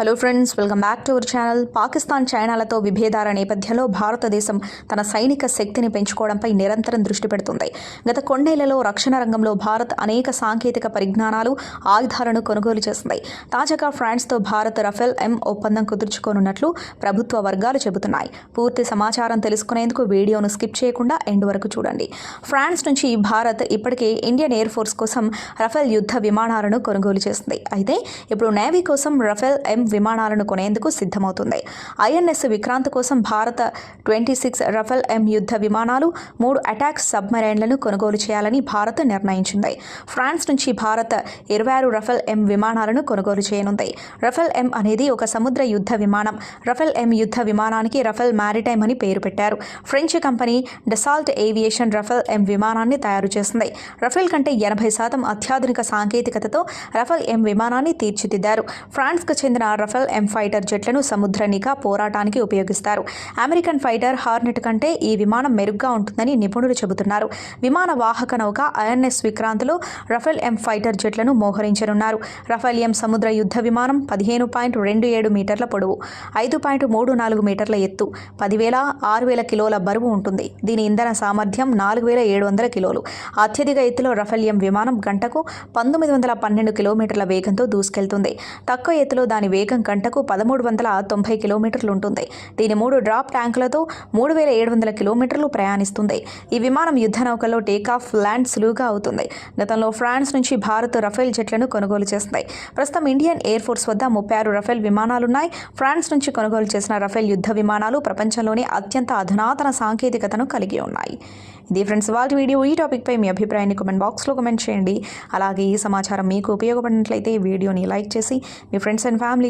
Hello friends welcome back to our channel Pakistan చైనాలతో విభేదాల నేపథ్యంలో భారతదేశం తన సైనిక శక్తిని పెంచుకోవడంపై నిరంతరం దృష్టి పెడుతుంది. గత కొన్నేళ్ళలో రక్షణ రంగంలో భారత్ అనేక సాంకేతిక పరిజ్ఞానాలు ఆయుధాలను కొనుగోలు చేసింది. తాజాగా ఫ్రాన్స్తో భారత్ రఫేల్ ఎం ఒప్పందం కుదుర్చుకోనున్నట్లు ప్రభుత్వ వర్గాలు చెబుతున్నాయి. పూర్తి సమాచారం తెలుసుకునేందుకు వీడియోను స్కిప్ చేయకుండా ఎండ్ వరకు చూడండి. ఫ్రాన్స్ నుంచి భారత్ ఇప్పటికే ఇండియన్ ఎయిర్ ఫోర్స్ కోసం రఫేల్ యుద్ధ విమానాలను కొనుగోలు చేసింది. అయితే ఇప్పుడు నేవీ కోసం రఫేల్ ఎం విమానాలను కొనేందుకు సిద్ధమవుతుంది. ఐఎన్ఎస్ విక్రాంత్ కోసం భారత ట్వంటీ సిక్స్ రఫెల్ ఎం యుద్ధ విమానాలు మూడు అటాక్ సబ్మరైన్లను కొనుగోలు చేయాలని భారత్ నిర్ణయించింది. ఫ్రాన్స్ నుంచి భారత్ ఇరవై ఆరు రఫెల్ ఎం విమానాలను కొనుగోలు చేయనుంది. రఫెల్ ఎం అనేది ఒక సముద్ర యుద్ధ విమానం. రఫెల్ ఎం యుద్ధ విమానానికి రఫెల్ మ్యారిటైమ్ అని పేరు పెట్టారు. French company Dassault aviation Rafale M విమానాన్ని తయారు చేసింది. రఫేల్ కంటే ఎనభై శాతం అత్యాధునిక సాంకేతికతతో రఫెల్ ఎం విమానాన్ని తీర్చిదిద్దారు. ఫ్రాన్స్కు చెందిన రఫెల్ ఎం ఫైటర్ జెట్లను సముద్ర నిఘా పోరాటానికి ఉపయోగిస్తారు. అమెరికన్ ఫైటర్ హార్నెట్ కంటే ఈ విమానం మెరుగ్గా ఉంటుందని నిపుణులు చెబుతున్నారు. విమాన వాహక నౌక ఐఎన్ఎస్ విక్రాంత్లో రఫెల్ ఎం ఫైటర్ జెట్లను మోహరించనున్నారు. రఫెల్ ఎం సముద్ర యుద్ధ విమానం పదిహేను పాయింట్ రెండు ఏడు మీటర్ల పొడవు ఐదు పాయింట్ మూడు నాలుగు మీటర్ల ఎత్తు పదివేల ఆరు వేల కిలోల బరువు ఉంటుంది. దీని ఇంధన సామర్థ్యం నాలుగు వేల ఏడు వందల కిలోలు. అత్యధిక ఎత్తులో రఫెల్ ఎం విమానం గంటకు పంతొమ్మిది వందల పన్నెండు కిలోమీటర్ల వేగంతో దూసుకెళ్తుంది. తక్కువ ఎత్తులో దాని వేగం గంటకు పదమూడు వందల తొంభై కిలోమీటర్లు ఉంటుంది. దీని మూడు డ్రాప్ ట్యాంకులతో మూడు వేల ఏడు వందల కిలోమీటర్లు ప్రయాణిస్తుంది. ఈ విమానం యుద్ధ నౌకలో టేకాఫ్ ల్యాండ్ సులువుగా అవుతుంది. గతంలో ఫ్రాన్స్ నుంచి భారత్ రఫేల్ జెట్లను కొనుగోలు చేసింది. ప్రస్తుతం ఇండియన్ ఎయిర్ ఫోర్స్ వద్ద ముప్పై ఆరు రఫేల్ విమానాలున్నాయి. ఫ్రాన్స్ నుంచి కొనుగోలు చేసిన రఫేల్ యుద్ధ విమానాలు ప్రపంచంలోనే అత్యంత అధునాతన సాంకేతికతను కలిగి ఉన్నాయి. ఇది ఫ్రెండ్స్ వాళ్ళ వీడియో ఈ టాపిక్పై మీ అభిప్రాయాన్ని కమెంట్ బాక్స్లో కమెంట్ చేయండి. అలాగే ఈ సమాచారం మీకు ఉపయోగపడినట్లయితే వీడియోని లైక్ చేసి మీ ఫ్రెండ్స్ అండ్ ఫ్యామిలీ